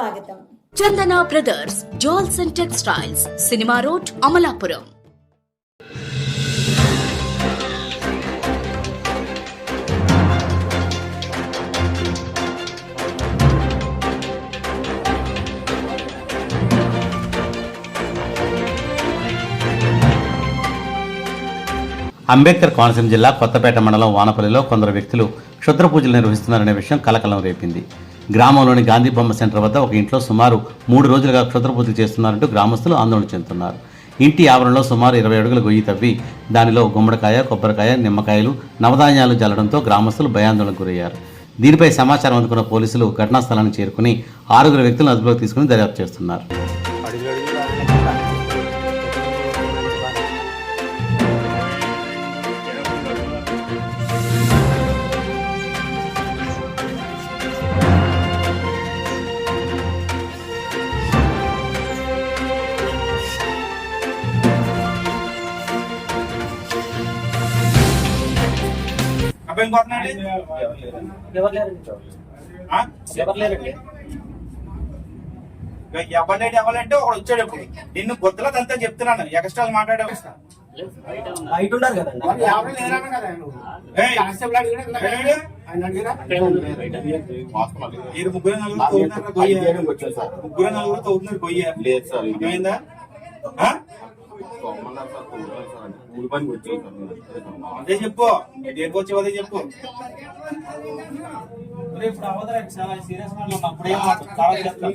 స్వాగతం. Chandana brothers jewels and textiles cinema road Amalapuram. Ambedkar Konaseema జిల్లా కొత్తపేట మండలం వానపల్లిలో కొందరు వ్యక్తులు క్షుద్ర పూజలు నిర్వహిస్తున్నారనే విషయం కలకలం రేపింది. గ్రామంలోని గాంధీ బొమ్మ సెంటర్ వద్ద ఒక ఇంట్లో సుమారు మూడు రోజులుగా క్షుద్ర చేస్తున్నారంటూ గ్రామస్తులు ఆందోళన చెందుతున్నారు. ఇంటి ఆవరణలో సుమారు ఇరవై అడుగుల గొయ్యి తవ్వి దానిలో గుమ్మడికాయ కొబ్బరికాయ నిమ్మకాయలు నవధాన్యాలు జల్లడంతో గ్రామస్తులు భయాందోళనకు గురయ్యారు. దీనిపై సమాచారం అందుకున్న పోలీసులు ఘటనా స్థలానికి చేరుకుని ఆరుగురు వ్యక్తులను అదుపులోకి తీసుకుని దర్యాప్తు చేస్తున్నారు. అబ్బాయి పోతున్నాడు ఎవరు లేరండి ఎవరు లేరండి ఎవరంటే ఎవరంటే ఒకడు వచ్చాడు ఇప్పుడు. నిన్ను గుద్దల అంతా చెప్తున్నాను. ఎక్స్ట్రా మాట్లాడావు బయట ఉన్నారు కదండి ఏయ్, ఏడు? మీరు ముగ్గురు నలుగురు ముగ్గురు నలుగురు తవ్వుతున్నారు గొయ్య కూలి పనికి నేను. అదే చెప్పు. దేనికి వచ్చావు అదే చెప్పు. ఇప్పుడు అవదరండి చాలా సీరియస్గా అప్పుడే చాలా చెప్తాను